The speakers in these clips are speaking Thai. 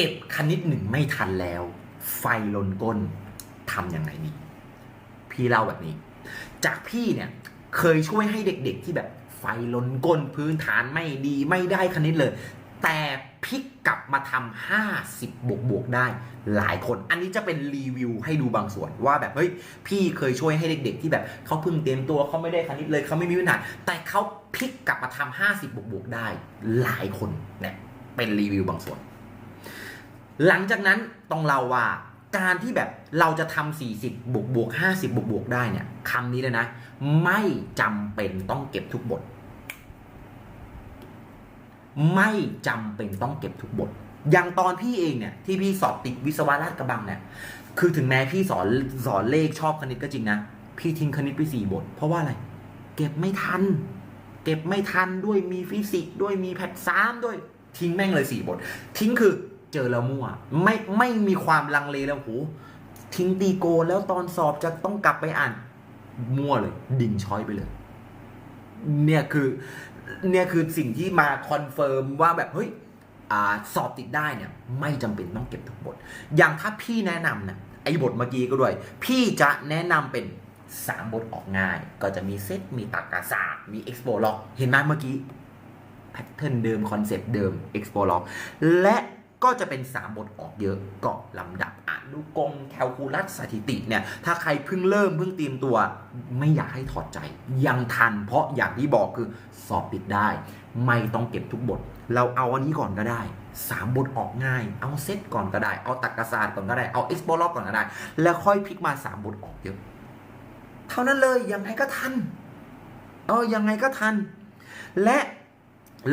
ก็บคณิตหนึ่งไม่ทันแล้ว ไฟลนก้นทำยังไงดีพี่เล่าแบบนี้ จากพี่เนี่ยเคยช่วยให้เด็ก ๆ ที่แบบไฟลนก้นพื้นฐานไม่ดีไม่ได้คณิตเลย แต่พลิกกลับมาทำห้าสิบบวกบวกได้หลายคน อันนี้จะเป็นรีวิวให้ดูบางส่วนว่าแบบเฮ้ยพี่เคยช่วยให้เด็ก ๆ ที่แบบเขาเพิ่งเตรียมตัวเขาไม่ได้คณิตเลยเขาไม่มีพื้นฐานแต่เขาพลิกกลับมาทำห้าสิบบวกบวกได้หลายคนเนี่ยเป็นรีวิวบางส่วน หลังจากนั้นต้องเล่าว่าการที่แบบเราจะทำ40 บวกบวก50 บวกบวกได้เนี่ยคำนี้เลยนะ ไม่จำเป็นต้องเก็บทุกบท ไม่จำเป็นต้องเก็บทุกบท อย่างตอนพี่เองเนี่ยที่พี่สอบติดวิศวะราชกระบังเนี่ยคือถึงแม้พี่สอนสอนเลขชอบคณิตก็จริงนะ พี่ทิ้งคณิตไปสี่บท เพราะว่าอะไร เก็บไม่ทัน เก็บไม่ทันด้วยมีฟิสิกส์ด้วยมีแพทสามด้วยทิ้งแม่งเลยสี่บท ทิ้งคือ เจอแล้วมั่ว ไม่ไม่มีความลังเลแล้วโหทิ้งตีโกแล้วตอนสอบจะต้องกลับไปอ่าน มั่วเลย ดิ่งช้อยไปเลย เนี่ยคือ เนี่ยคือสิ่งที่มาคอนเฟิร์มว่าแบบเฮ้ยอสอบติดได้เนี่ย ไม่จำเป็นต้องเก็บทุกบทอย่างถ้าพี่แนะนำนะไอ้บทเมื่อกี้ก็ด้วย พี่จะแนะนำเป็น3บทออกง่าย ก็จะมีเซตมีตรรกศาสตร์มี expo log เห็นไหมเมื่อกี้แพทเทิร์นเดิม คอนเซปต์เดิม expo log และ ก็จะเป็น 3 บทออกเยอะก็ลำดับอนุกรมแคลคูลัสสถิติเนี่ย ถ้าใครเพิ่งเริ่มเพิ่งเตรียมตัว ไม่อยากให้ถอดใจ ยังทัน เพราะอย่างที่บอกคือสอบปิดได้ ไม่ต้องเก็บทุกบท เราเอาอันนี้ก่อนก็ได้ 3 บทออกง่าย เอาเซตก่อนก็ได้ เอาตรรกศาสตร์ก่อนก็ได้ เอา expo log ก่อนก็ได้ แล้วค่อยพลิกมา 3 บทออกเยอะ เท่านั้นเลยยังไงก็ทันเออยังไงก็ทัน และ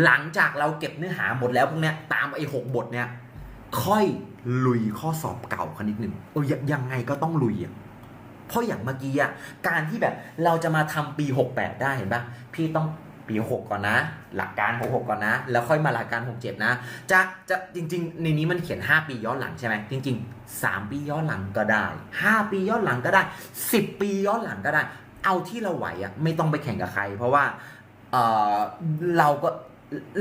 หลังจากเราเก็บเนื้อหาหมดแล้วพวกเนี้ยตามไอ้หกบทเนี้ยค่อยลุยข้อสอบเก่าคณิตหนึ่งเออยังยังไงก็ต้องลุยอะเพราะอย่างเมื่อกี้อะการที่แบบเราจะมาทำปี 68 ได้เห็นปะพี่ต้องปี 6 ก่อนนะ หลักการ 66 ก่อนนะ แล้วค่อยมาหลักการ 67 นะ จะจะจริง ๆ ในนี้มันเขียน 5 ปีย้อนหลังใช่ไหมจริง ๆ 3 ปีย้อนหลังก็ได้ 5 ปีย้อนหลังก็ได้ 10 ปีย้อนหลังก็ได้ เอาที่เราไหวอะไม่ต้องไปแข่งกับใคร เพราะว่าเออเราก็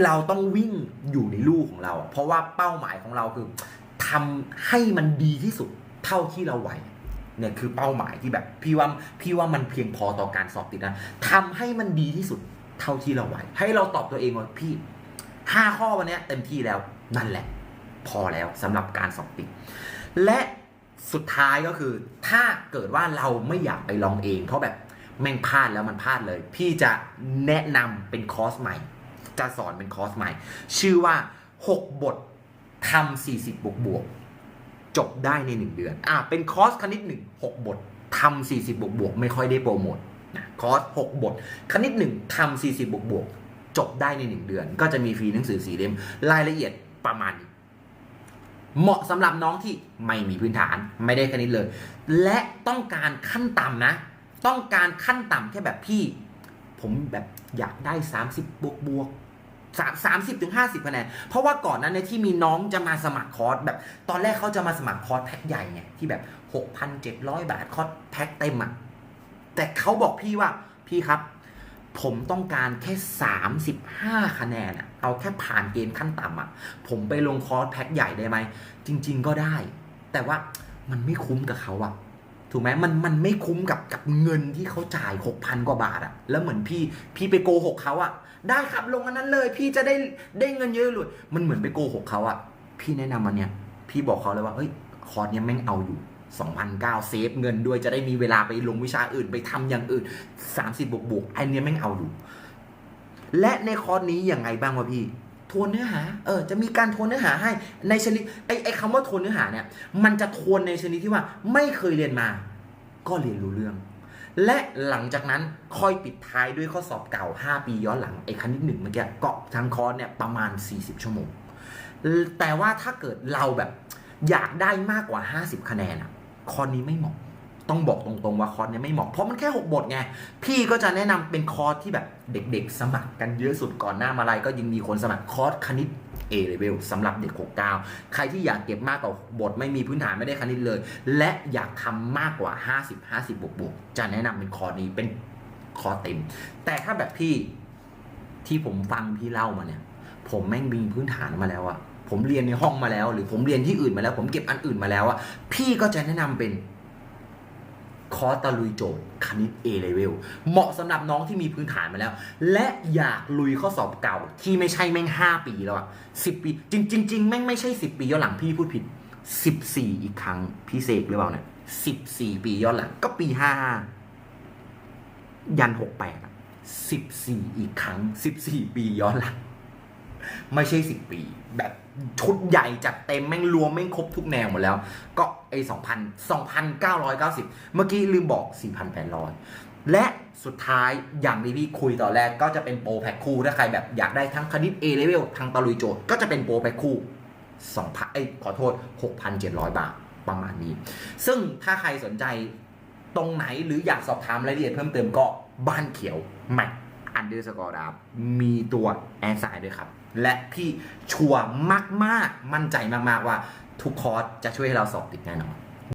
เราต้องวิ่งอยู่ในลู่ของเรา เพราะว่าเป้าหมายของเราคือทำให้มันดีที่สุดเท่าที่เราไหวเนี่ยคือเป้าหมายที่แบบพี่ว่าพี่ว่ามันเพียงพอต่อการสอบติดนะทำให้มันดีที่สุดเท่าที่เราไหว ให้เราตอบตัวเองว่าพี่ห้าข้อวันนี้เต็มที่แล้วนั่นแหละ พอแล้วสำหรับการสอบติด และสุดท้ายก็คือ ถ้าเกิดว่าเราไม่อยากไปลองเอง เพราะแบบแม่งพลาดแล้วมันพลาดเลย พี่จะแนะนำเป็นคอร์สใหม่ จะสอนเป็นคอร์สใหม่ ชื่อว่า 6 บททำ40 บวกบวกจบได้ใน 1 เดือน อะ เป็นคอร์สคณิต 1 6 บททำ40 บวกบวกไม่ค่อยได้โปรโมทนะคอร์ส 6 บท คณิต 1ทำ40 บวกบวกจบได้ใน 1 เดือน ก็จะมีฟรีหนังสือสีเล่มรายละเอียดประมาณนี้เหมาะสำหรับน้องที่ไม่มีพื้นฐานไม่ได้คณิตเลย และต้องการขั้นต่ำนะ ต้องการขั้นต่ำแค่แบบพี่ ผมแบบอยากได้ 30 บวกบวก สามสิบถึงห้าสิบคะแนน เพราะว่าก่อนนั้นเนี่ยที่มีน้องจะมาสมัครคอร์สแบบตอนแรกเขาจะมาสมัครคอร์สแพ็คใหญ่ไงที่แบบหกพันเจ็ดร้อยบาทคอร์สแพ็คเต็มอะแต่เขาบอกพี่ว่าพี่ครับ ผมต้องการแค่ 35 คะแนนอะเอาแค่ผ่านเกณฑ์ขั้นต่ำอะผมไปลงคอร์สแพ็คใหญ่ได้ไหม จริง ๆ ก็ได้ แต่ว่ามันไม่คุ้มกับเขาอะ ถูกไหมมันมันไม่คุ้มกับกับเงินที่เขาจ่าย6,000กว่าบาทอะแล้วเหมือนพี่พี่ไปโกหกเขาอะได้ครับลงอันนั้นเลย พี่จะได้ได้เงินเยอะเลยมันเหมือนไปโกหกเขาอะพี่แนะนำมันเนี่ย พี่บอกเขาเลยว่าเฮ้ยคอร์สเนี้ยแม่งเอาอยู่2,009เซฟเงินด้วยจะได้มีเวลาไปลงวิชาอื่นไปทำอย่างอื่น 30 บวกบวกอันเนี้ยแม่งเอาอยู่และในคอร์สนี้ยังไงบ้างวะพี่ ทวนเนื้อหา เออ จะมีการทวนเนื้อหาให้ในชนิดไอไอคำว่าทวนเนื้อหาเนี่ย มันจะทวนในชนิดที่ว่าไม่เคยเรียนมา ก็เรียนรู้เรื่อง และหลังจากนั้นค่อยปิดท้ายด้วยข้อสอบเก่า 5 ปีย้อนหลังไอคณิตหนึ่งเมื่อกี้เก็ทั้งคอร์สเนี่ยประมาณ 40 ชั่วโมง แต่ว่าถ้าเกิดเราแบบอยากได้มากกว่า 50 คะแนนอะคอร์สนี้ไม่เหมาะ ต้องบอกตรงๆว่าคอร์สเนี้ไม่เหมาะเพราะมันแค่ 6 บทไง พี่ก็จะแนะนำเป็นคอร์สที่แบบเด็กๆ สมัครกันเยอะสุดก่อนหน้ามาลัยก็ยังมีคนสมัครคอร์สคณิต A level สำหรับเด็ก 69 ใครที่อยากเก็บมากกว่าบทไม่มีพื้นฐานไม่ได้คณิตเลย และอยากทำมากกว่า 50 50 บวกบวกๆจะแนะนำเป็นคอร์สนี้เป็นคอร์สเต็ม แต่ถ้าแบบพี่ที่ผมฟังพี่เล่ามาเนี่ย ผมแม่งมีพื้นฐานมาแล้วอะผมเรียนในห้องมาแล้ว หรือผมเรียนที่อื่นมาแล้ว ผมเก็บอันอื่นมาแล้วอะพี่ก็จะแนะนำเป็น คอร์สตะลุยโจทย์คณิต A level เหมาะสำหรับน้องที่มีพื้นฐานมาแล้ว และอยากลุยข้อสอบเก่าที่ไม่ใช่แม่ง 5 ปีแล้วอะ10 ปี จริงจริงแม่งไม่ใช่ 10 ปีย้อนหลังพี่พูดผิด 14 อีกครั้ง พี่เสกหรือเปล่าเนี่ย14 ปีย้อนหลัง ก็ปี 55 ยัน 68อะ14 อีกครั้ง 14 ปีย้อนหลัง ไม่ใช่ 10 ปี แบบชุดใหญ่จัดเต็มแม่งรวมแม่งครบทุกแนวหมดแล้ว ก็ไอ้2,000 2,990 เมื่อกี้ลืมบอก 4,800 และสุดท้ายอย่างที่พี่คุยตอนแรกก็จะเป็นโปรแพ็คคู่ถ้าใครแบบอยากได้ทั้งคณิต A level ทั้งตะลุยโจทย์ก็จะเป็นโปรแพ็คคู่2,000เอ้ขอโทษ 6,700 บาทประมาณนี้ ซึ่งถ้าใครสนใจตรงไหนหรืออยากสอบถามรายละเอียดเพิ่มเติมก็บ้านเขียวแม็กอันเดอร์สกอร์ดามีตัวแอนไซด์ด้วยครับ และพี่ชัวร์มากๆ มั่นใจมากๆว่าทุกคอร์สจะช่วยให้เราสอบติดแน่นอน